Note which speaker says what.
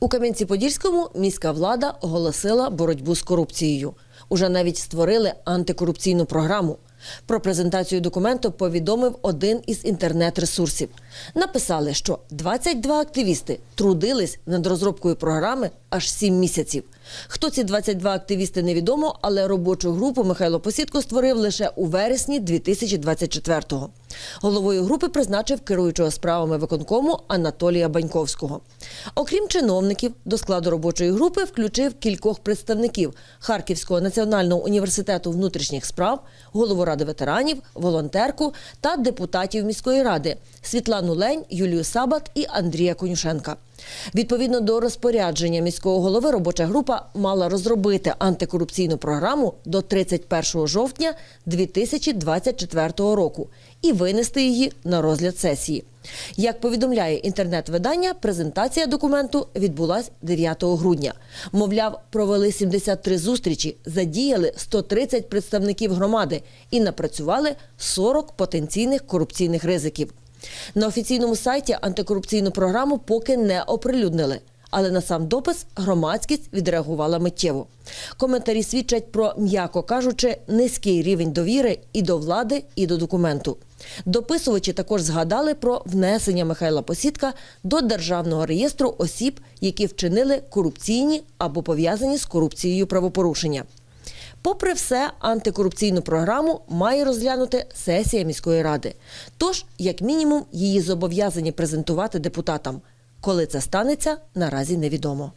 Speaker 1: У Кам'янці-Подільському міська влада оголосила боротьбу з корупцією. Уже навіть створили антикорупційну програму. Про презентацію документу повідомив один із інтернет-ресурсів. Написали, що 22 активісти трудились над розробкою програми аж 7 місяців. Хто ці 22 активісти невідомо, але робочу групу Михайло Посідко створив лише у вересні 2024-го. Головою групи призначив керуючого справами виконкому Анатолія Баньковського. Окрім чиновників, до складу робочої групи включив кількох представників Харківського національного університету внутрішніх справ, голову ради ветеранів, волонтерку та депутатів міської ради Світлану Лень, Юлію Сабат і Андрія Конюшенка. Відповідно до розпорядження міського голови, робоча група мала розробити антикорупційну програму до 31 жовтня 2024 року і винести її на розгляд сесії. Як повідомляє інтернет-видання, презентація документу відбулась 9 грудня. Мовляв, провели 73 зустрічі, задіяли 130 представників громади і напрацювали 40 потенційних корупційних ризиків. На офіційному сайті антикорупційну програму поки не оприлюднили. Але на сам допис громадськість відреагувала миттєво. Коментарі свідчать про, м'яко кажучи, низький рівень довіри і до влади, і до документу. Дописувачі також згадали про внесення Михайла Посідка до державного реєстру осіб, які вчинили корупційні або пов'язані з корупцією правопорушення. Попри все, антикорупційну програму має розглянути сесія міської ради. Тож, як мінімум, її зобов'язані презентувати депутатам. Коли це станеться, наразі невідомо.